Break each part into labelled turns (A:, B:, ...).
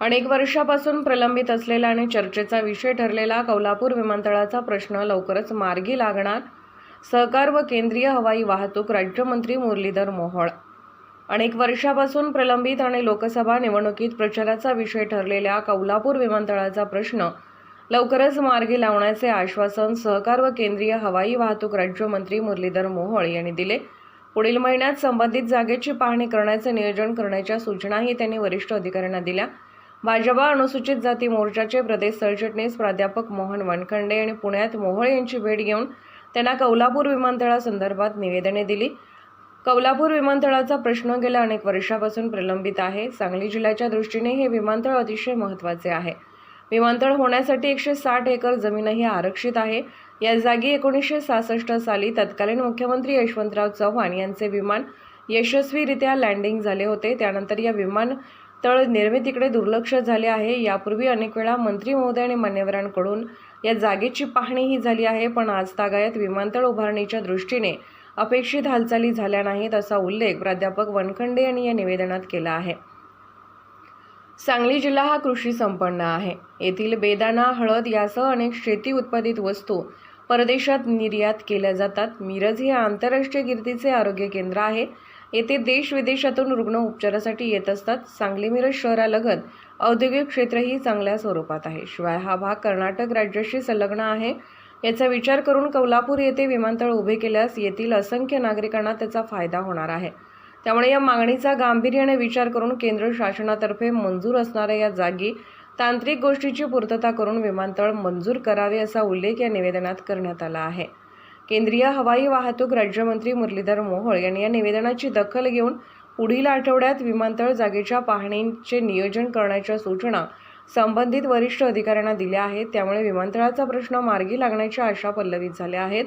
A: अनेक वर्षापासून प्रलंबित असलेला आणि चर्चेचा विषय ठरलेला कौलापूर विमानतळाचा प्रश्न लवकरच मार्गी लागणार सहकार व केंद्रीय हवाई वाहतूक राज्यमंत्री मुरलीधर मोहोळ. अनेक वर्षापासून प्रलंबित आणि लोकसभा निवडणुकीत प्रचाराचा विषय ठरलेल्या कौलापूर विमानतळाचा प्रश्न लवकरच मार्गी लावण्याचे आश्वासन सहकार व केंद्रीय हवाई वाहतूक राज्यमंत्री मुरलीधर मोहोळ यांनी दिले. पुढील महिन्यात संबंधित जागेची पाहणी करण्याचे नियोजन करण्याच्या सूचनाही त्यांनी वरिष्ठ अधिकाऱ्यांना दिल्या. भाजपा अनुसूचित जाती मोर्चाचे प्रदेश सरचिटणीस प्राध्यापक मोहन वनखंडे आणि पुण्यात मोहळ यांची भेट घेऊन त्यांना कौलापूर विमानतळासंदर्भात निवेदने दिली. कौलापूर विमानतळाचा प्रश्न गेल्या अनेक वर्षापासून प्रलंबित आहे. सांगली जिल्ह्याच्या दृष्टीने हे विमानतळ अतिशय महत्त्वाचे आहे. विमानतळ होण्यासाठी एकशे साठ एकर जमीनही आरक्षित आहे. या जागी एकोणीसशे सहासष्ट साली तत्कालीन मुख्यमंत्री यशवंतराव चव्हाण यांचे विमान यशस्वीरित्या लँडिंग झाले होते. त्यानंतर या विमान तळ निर्मितीकडे दुर्लक्ष झाले आहे. यापूर्वी अनेक वेळा मंत्री महोदय आणि मान्यवरांकडून या जागेची पाहणीही झाली आहे पण आज तागायत विमानतळ उभारणीच्या दृष्टीने अपेक्षित हालचाली झाल्या नाहीत असा उल्लेख प्राध्यापक वनखंडे यांनी या निवेदनात केला आहे. सांगली जिल्हा हा कृषी संपन्न आहे. येथील बेदाणा हळद यासह अनेक शेती उत्पादित वस्तू परदेशात निर्यात केल्या जातात. मिरज हे आंतरराष्ट्रीय कीर्तीचे आरोग्य केंद्र आहे. येथे देश विदेशातून रुग्ण उपचारासाठी येत असतात. सांगली मिरज शहरालगत औद्योगिक क्षेत्रही चांगल्या स्वरूपात आहे. शिवाय हा भाग कर्नाटक राज्याशी संलग्न आहे. याचा विचार करून कौलापूर येथे विमानतळ उभे केल्यास येथील असंख्य नागरिकांना त्याचा फायदा होणार आहे. त्यामुळे या मागणीचा गांभीर्याने विचार करून केंद्र शासनातर्फे मंजूर असणाऱ्या या जागी तांत्रिक गोष्टीची पूर्तता करून विमानतळ मंजूर करावे असा उल्लेख या निवेदनात करण्यात आला आहे. केंद्रीय हवाई वाहतूक राज्यमंत्री मुरलीधर मोहोळ यांनी या निवेदनाची दखल घेऊन पुढील आठवड्यात विमानतळ जागेच्या पाहणीचे नियोजन करण्याच्या सूचना संबंधित वरिष्ठ अधिकाऱ्यांना दिल्या आहेत. त्यामुळे विमानतळाचा प्रश्न मार्गी लागण्याच्या आशा पल्लवित झाल्या आहेत.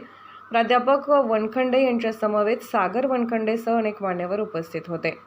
A: प्राध्यापक वनखंडे यांच्या समवेत सागर वनखंडेसह अनेक मान्यवर उपस्थित होते.